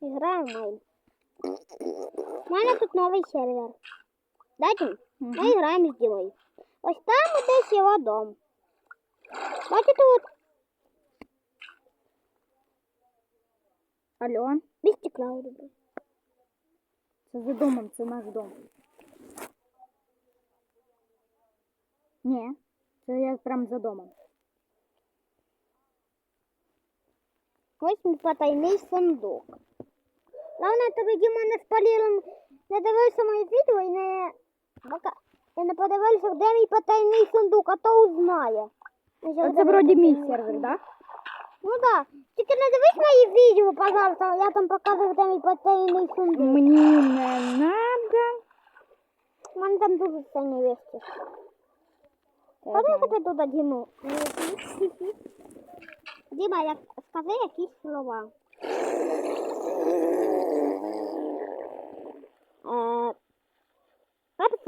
Граємо в Майн. У мене тут новий сервер. Дайте, ми граємо з Дімою. Ось там десь його дом. Бачите, от Алло, без стекла добре. це за домом, це наш дом. Ні, це я прям за домом. Ось мій потайний сундук. Главное, тобі Діма не спалив, не дивився моє відео і не, і не подивився, де мій потайний сундук, а то узнає. Я Це вроді мій сервер, так? Ну да. Тільки не дивись мої відео, пожалуйста, я там показую, де мій потайний сундук. Мені не надо. У мене там дуже не вести. Я Ходи знаю. тобі туди, Діму. Діма, як, скажи якісь слова.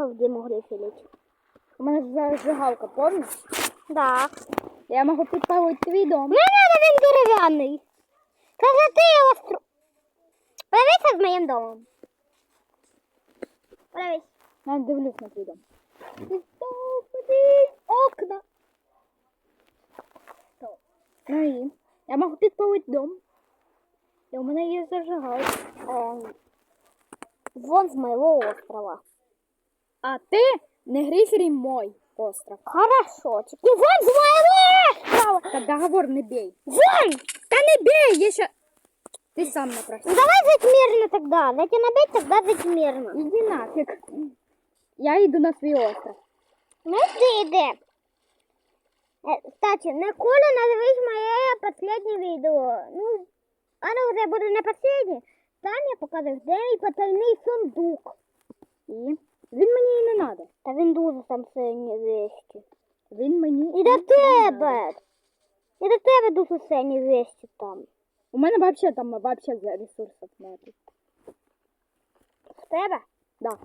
Написав Діму Грифіліч. У мене ж зажигалка, помніш? Так. Я можу підпалити твій дом. Не надо, він дерев'яний. Каже, ти його стру... Подивися з моїм домом. Подивись. Я дивлюсь на твій дом. Господи, окна. Ну і я можу підпалити дом. І у мене є зажигалка. Ем, вон з моего острова. А ти не грифері мой остров. Хорошо, тільки вон з моего острова. Та договор не бей. Вон! Та не бей, я ще... Ти сам напросив. Ну давай жить мирно тогда. Дайте набить, тогда жить мирно. Іди нафіг. Я йду на свій остров. Ну ты иди. Э, Кстати, Николя, надивись моє последнє відео. Ну, оно вже буде не последнє. Там я показую, де мій потайний сундук. І він мені і не треба. Та він дуже там сині вещі. Він мені І до тебе. І до тебе дуже сині вещі там. У мене вообще там вообще за ресурсів немає. В тебе? Да.